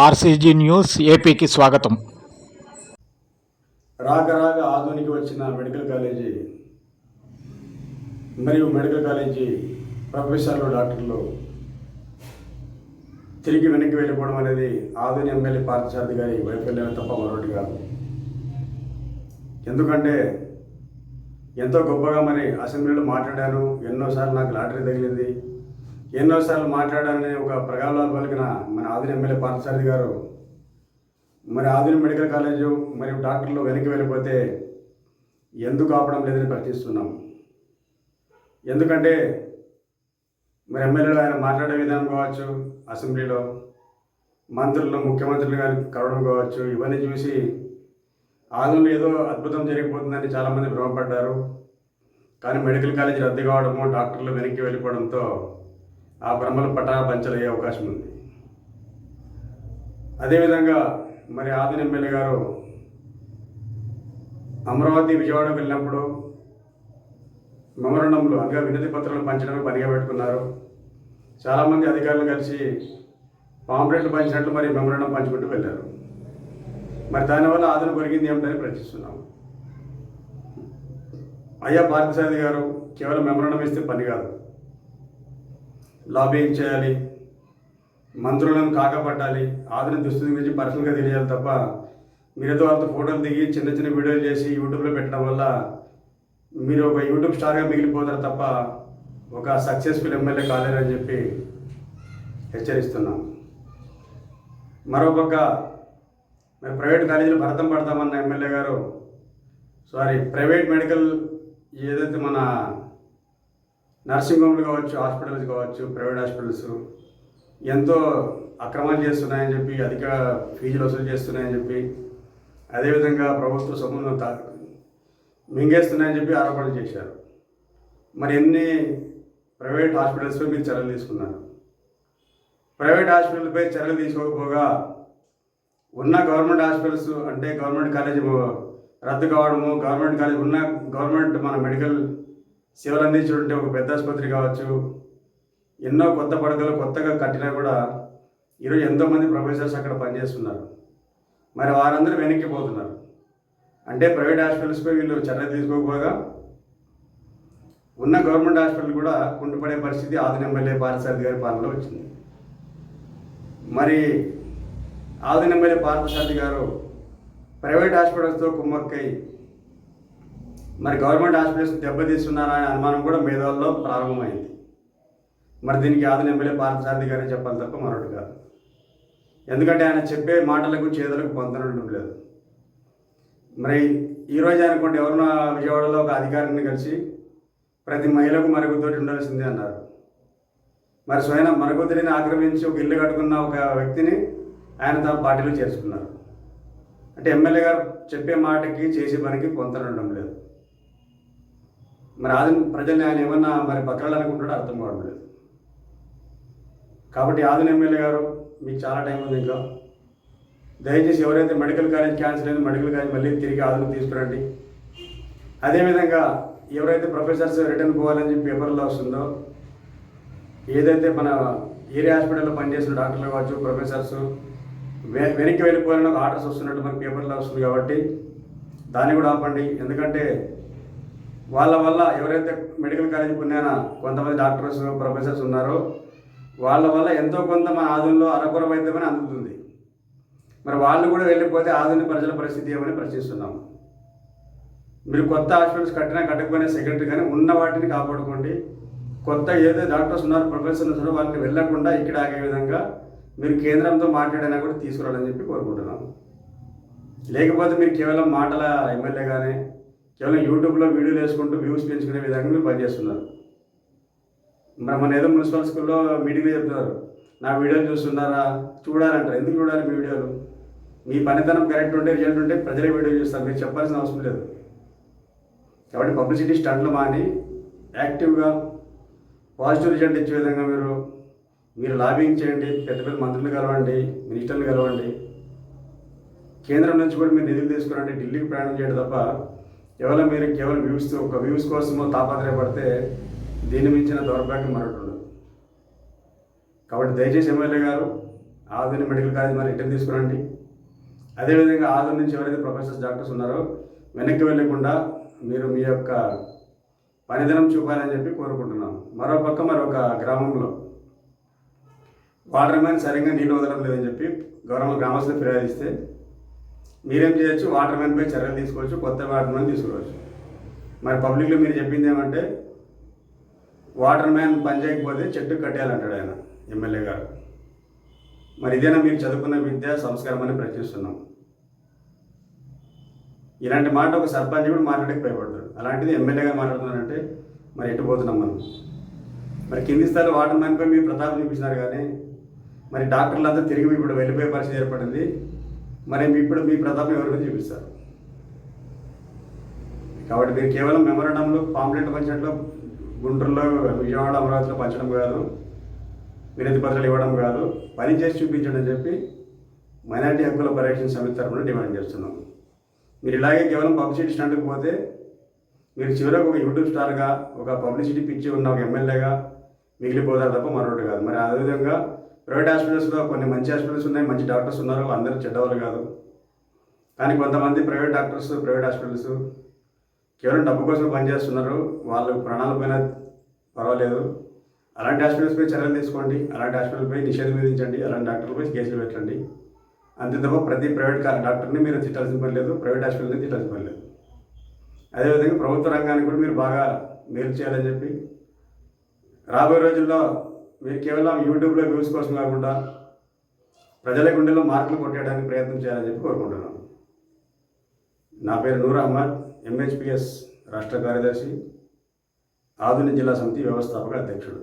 RCG news ఏపీకి స్వాగతం. రాక రాక ఆధునిక వచ్చిన మెడికల్ కాలేజీ మరియు మెడికల్ కాలేజీ ప్రొఫెసర్లు డాక్టర్లు తిరిగి వెనక్కి వెళ్ళిపోవడం అనేది ఆధుని ఎమ్మెల్యే పార్థసారథి గారి వైఫల్యం తప్ప మరొకటి కాదు. ఎందుకంటే ఎంతో గొప్పగా మరి అసెంబ్లీలో మాట్లాడాను ఎన్నోసార్లు నాకు లాటరీ తగిలింది. ఎన్నోసార్లు మాట్లాడాలని ఒక ప్రగాఢాలు పలికిన మన ఆదిరి ఎమ్మెల్యే పార్థసారథి గారు మరి ఆదిరి మెడికల్ కాలేజు మరియు డాక్టర్లు వెనక్కి వెళ్ళిపోతే ఎందుకు ఆపడం లేదని ప్రశ్నిస్తున్నాం. ఎందుకంటే మరి ఎమ్మెల్యేలు ఆయన మాట్లాడే విధానం కావచ్చు అసెంబ్లీలో మంత్రులు ముఖ్యమంత్రులు గారు కలవడం కావచ్చు ఇవన్నీ చూసి ఆధునిలో ఏదో అద్భుతం జరిగిపోతుందని చాలామంది భ్రమపడ్డారు. కానీ మెడికల్ కాలేజీ రద్దు కావడము డాక్టర్లు వెనక్కి వెళ్ళిపోవడంతో ఆ భ్రమలు పటా పంచలయ్యే అవకాశం ఉంది. అదేవిధంగా మరి ఆదిన ఎమ్మెల్యే గారు అమరావతి విజయవాడ వెళ్ళినప్పుడు మెమరండంలో అనగా వినతి పత్రాలు పంచడానికి పనిగా పెట్టుకున్నారు. చాలామంది అధికారులు కలిసి పాంప్లెట్లు పంచినట్లు మరి మెమరండం పంచుకుంటూ వెళ్ళారు. మరి దానివల్ల ఆదరణ పెరిగింది ఏమిటని ప్రశ్నిస్తున్నాం అయ్యా పార్థసారథి గారు కేవలం మెమరణం ఇస్తే పని కాదు. లాబింగ్ చేయాలి? మంత్రులను కాకపట్టాలి. ఆదరణ దుస్థితి గురించి పర్సనల్గా తెలియాలి తప్ప మీరేదో వాళ్ళతో ఫోటోలు దిగి చిన్న చిన్న వీడియోలు చేసి యూట్యూబ్లో పెట్టడం వల్ల మీరు ఒక యూట్యూబ్ స్టార్గా మిగిలిపోతారు తప్ప ఒక సక్సెస్ఫుల్ ఎమ్మెల్యే కాలేరని చెప్పి హెచ్చరిస్తున్నాం. మరోపక్క మరి ప్రైవేట్ కాలేజీలో భరతం పడతామన్న ఎమ్మెల్యే గారు సారీ ప్రైవేట్ మెడికల్ ఏదైతే మన నర్సింగ్ హోమ్లు కావచ్చు హాస్పిటల్స్ కావచ్చు ప్రైవేట్ హాస్పిటల్స్ ఎంతో అక్రమాలు చేస్తున్నాయని చెప్పి అధిక ఫీజులు వసూలు చేస్తున్నాయని చెప్పి అదేవిధంగా ప్రభుత్వ సంబంధం తా మింగేస్తున్నాయని చెప్పి ఆరోపణలు చేశారు. మరి ఎన్ని ప్రైవేట్ హాస్పిటల్స్పై మీరు చర్యలు తీసుకున్నారు? ప్రైవేట్ హాస్పిటల్పై చర్యలు తీసుకోకపోగా ఉన్న గవర్నమెంట్ హాస్పిటల్స్ అంటే గవర్నమెంట్ కాలేజీ రద్దు కావడము గవర్నమెంట్ కాలేజ్ ఉన్న గవర్నమెంట్ మన మెడికల్ సేవలు అందించుంటే ఒక పెద్ద ఆసుపత్రి కావచ్చు. ఎన్నో కొత్త పడకలు కొత్తగా కట్టినా కూడా ఈరోజు ఎంతోమంది ప్రొఫెసర్స్ అక్కడ పనిచేస్తున్నారు. మరి వారందరూ వెనక్కి పోతున్నారు. అంటే ప్రైవేట్ హాస్పిటల్స్పై వీళ్ళు చర్య తీసుకోకపోగా ఉన్న గవర్నమెంట్ హాస్పిటల్ కూడా కుంటుపడే పరిస్థితి ఆదిన ఎమ్మెల్యే పార్థసారథి గారి పాలనలో వచ్చింది. మరి ఆదిన ఎమ్మెల్యే పార్థసారథి గారు ప్రైవేట్ హాస్పిటల్స్తో కుమ్మక్కై మరి గవర్నమెంట్ హాస్పిటల్స్ దెబ్బతీస్తున్నారా అనే అనుమానం కూడా మేధావుల్లో ప్రారంభమైంది. మరి దీనికి ఆదిన ఎమ్మెల్యే పార్థసారథి గారే చెప్పాలి తప్ప మరొకటి కాదు. ఎందుకంటే ఆయన చెప్పే మాటలకు చేతులకు పొందనడం లేదు. మరి ఈరోజు అనుకోండి ఎవరినో విజయవాడలో ఒక అధికారిని కలిసి ప్రతి మహిళకు మరుగుతోటి ఉండాల్సిందే అన్నారు. మరి స్వయం మరుగుదొడిని ఆక్రమించి ఒక ఇల్లు కట్టుకున్న ఒక వ్యక్తిని ఆయన తమ పార్టీలో చేర్చుకున్నారు. అంటే ఎమ్మెల్యే గారు చెప్పే మాటకి చేసే పనికి పొందడం లేదు. మరి ఆదిన ప్రజల్ని ఆయన ఏమన్నా మరి బతకాలనుకుంటాడో అర్థం కావడం లేదు. కాబట్టి ఆదిన ఎమ్మెల్యే గారు మీకు చాలా టైం ఉంది ఇంకా. దయచేసి ఎవరైతే మెడికల్ కాలేజ్ క్యాన్సిల్ అయింది మెడికల్ కాలేజ్ మళ్ళీ తిరిగి ఆదును తీసుకురండి. అదేవిధంగా ఎవరైతే ప్రొఫెసర్స్ రిటర్న్ పోవాలని చెప్పి పేపర్లో వస్తుందో ఏదైతే మన ఏరియా హాస్పిటల్లో పనిచేసిన డాక్టర్లు కావచ్చు ప్రొఫెసర్స్ వె వెనక్కి వెళ్ళిపోవాలని ఒక ఆర్డర్స్ వస్తున్నట్టు మనకి పేపర్లో వస్తుంది కాబట్టి దాన్ని కూడా ఆపండి. ఎందుకంటే వాళ్ళ వల్ల ఎవరైతే మెడికల్ కాలేజీ ఉన్నాయో కొంతమంది డాక్టర్స్ ప్రొఫెసర్స్ ఉన్నారో వాళ్ళ వల్ల ఎంతో కొంత మన ఆధునంలో అరకొర వైద్యమని అందుతుంది. మరి వాళ్ళు కూడా వెళ్ళిపోతే ఆధునిక ప్రజల పరిస్థితి ఏమని ప్రశ్నిస్తున్నాము. మీరు కొత్త హాస్పిటల్స్ కట్టినా కట్టకపోయినా సెక్రటరీ కానీ ఉన్న వాటిని కాపాడుకోండి. కొత్త ఏదో డాక్టర్స్ ఉన్నారు ప్రొఫెసర్స్ ఉన్నారో వాళ్ళని వెళ్ళకుండా ఇక్కడ ఆగే విధంగా మీరు కేంద్రంతో మాట్లాడినా కూడా తీసుకురావాలని చెప్పి కోరుకుంటున్నాను లేకపోతే మీరు కేవలం మాటల ఎమ్మెల్యే కానీ కేవలం యూట్యూబ్లో వీడియోలు వేసుకుంటూ వ్యూస్ పెంచుకునే విధంగా మీరు పనిచేస్తున్నారు. మన ఏదో మున్సిపల్ స్కూల్లో మీటింగ్లో చెప్తున్నారు. నా వీడియోలు చూస్తున్నారా? చూడాలంటారు. ఎందుకు చూడాలి మీ వీడియోలు? మీ పనితనం కరెక్ట్ ఉంటే రిజల్ట్ ఉంటే ప్రజలే వీడియో చూస్తారు. మీరు చెప్పాల్సిన అవసరం లేదు. కాబట్టి పబ్లిసిటీ స్టంట్లు మాని యాక్టివ్గా పాజిటివ్ రిజల్ట్ ఇచ్చే విధంగా మీరు మీరు లాబింగ్ చేయండి. పెద్ద పెద్ద మంత్రులు కలవండి మినిస్టర్లు కలవండి. కేంద్రం నుంచి కూడా మీరు నిధులు తీసుకురండి. ఢిల్లీకి ప్రయాణం చేయడం తప్ప కేవలం మీరు కేవలం వ్యూస్ ఒక వ్యూస్ కోసమో తాపత్రయపడితే దీన్ని మించిన దౌర్భాగ్యం మరొకటి ఉండదు. కాబట్టి దయచేసి ఎమ్మెల్యే గారు ఆధునిక మెడికల్ కాలేజ్ మరి రిటర్న్ తీసుకురండి. అదేవిధంగా ఆధునిక నుంచి ఎవరైతే ప్రొఫెసర్స్ డాక్టర్స్ ఉన్నారో వెనక్కి వెళ్ళకుండా మీరు మీ యొక్క పనిదినం చూపాలని చెప్పి కోరుకుంటున్నాను. మరో పక్క మరొక గ్రామంలో వాటర్ మ్యాన్ సరిగ్గా నీళ్ళు వదలడం లేదని చెప్పి గవర్నమెంట్ గ్రామస్తులు ఫిర్యాదు ఇస్తే మీరేం చేయొచ్చు? వాటర్ మ్యాన్పై చర్యలు తీసుకోవచ్చు కొత్త వాటర్ మ్యాన్ తీసుకోవచ్చు మరి పబ్లిక్లో మీరు చెప్పింది ఏమంటే వాటర్ మ్యాన్ పని చేయకపోతే చెట్టు కట్టేయాలంటాడు ఆయన ఎమ్మెల్యే గారు. మరి ఇదేనా మీరు చదువుకున్న విద్య సంస్కారం అని ప్రశ్నిస్తున్నాం. ఇలాంటి మాట ఒక సర్పంచ్ కూడా మాట్లాడక భయపడతాడు. అలాంటిది ఎమ్మెల్యేగా మాట్లాడుతున్నారంటే మరి ఎటు పోతున్నాం మనం? మరి కింది స్థాయిలో వాటర్ మ్యాన్పై మీరు ప్రతాపం చూపించినారు కానీ మరి డాక్టర్లంతా తిరిగి ఇప్పుడు వెళ్ళిపోయే పరిస్థితి ఏర్పడింది. మరి ఇప్పుడు మీ ప్రతాపం ఎవరి మీద చూపిస్తారు? కాబట్టి మీరు కేవలం మెమోరండంలో పాంప్లెట్ పంచడంలో గుంటూరులో విజయవాడ అమరావతిలో పంచడం కాదు వినతి పత్రాలు ఇవ్వడం కాదు పని చేసి చూపించండి అని చెప్పి మైనార్టీ హక్కుల పరిరక్షణ సమితి తరఫున డిమాండ్ చేస్తున్నాం. మీరు ఇలాగే కేవలం పబ్లిసిటీ స్టాండ్కి పోతే మీరు చివరకు ఒక యూట్యూబ్ స్టార్గా ఒక పబ్లిసిటీ పిచ్చి ఉన్న ఒక ఎమ్మెల్యేగా మిగిలిపోతారు తప్ప మరొకటి కాదు. మరి అదేవిధంగా ప్రైవేట్ హాస్పిటల్స్లో కొన్ని మంచి హాస్పిటల్స్ ఉన్నాయి మంచి డాక్టర్స్ ఉన్నారు అందరూ చెడ్డవాళ్ళు కాదు. కానీ కొంతమంది ప్రైవేట్ డాక్టర్స్ ప్రైవేట్ హాస్పిటల్స్ కేవలం డబ్బు కోసం పనిచేస్తున్నారు. వాళ్ళు ప్రాణాల పైన పర్వాలేదు. అలాంటి హాస్పిటల్స్పై చర్యలు తీసుకోండి. అలాంటి హాస్పిటల్పై నిషేధం విధించండి. అలాంటి డాక్టర్లపై కేసులు పెట్టండి. అంతే తప్ప ప్రతి ప్రైవేట్ డాక్టర్ని మీరు తిట్టాల్సిన పని లేదు. ప్రైవేట్ హాస్పిటల్ని తిట్టాల్సిన పని లేదు. అదేవిధంగా ప్రభుత్వ రంగానికి కూడా మీరు బాగా మేలు చేయాలని చెప్పి రాబోయే రోజుల్లో కేవలం యూట్యూబ్లో వ్యూస్ కోసం కాకుండా ప్రజల గుండెలో మార్కులు కొట్టేయడానికి ప్రయత్నం చేయాలని చెప్పి కోరుకుంటున్నాను. నా పేరు నూర్ అహ్మద్ ఎంహెచ్పిఎస్ రాష్ట్ర కార్యదర్శి ఆధునిక జిల్లా సమితి వ్యవస్థాపక అధ్యక్షుడు.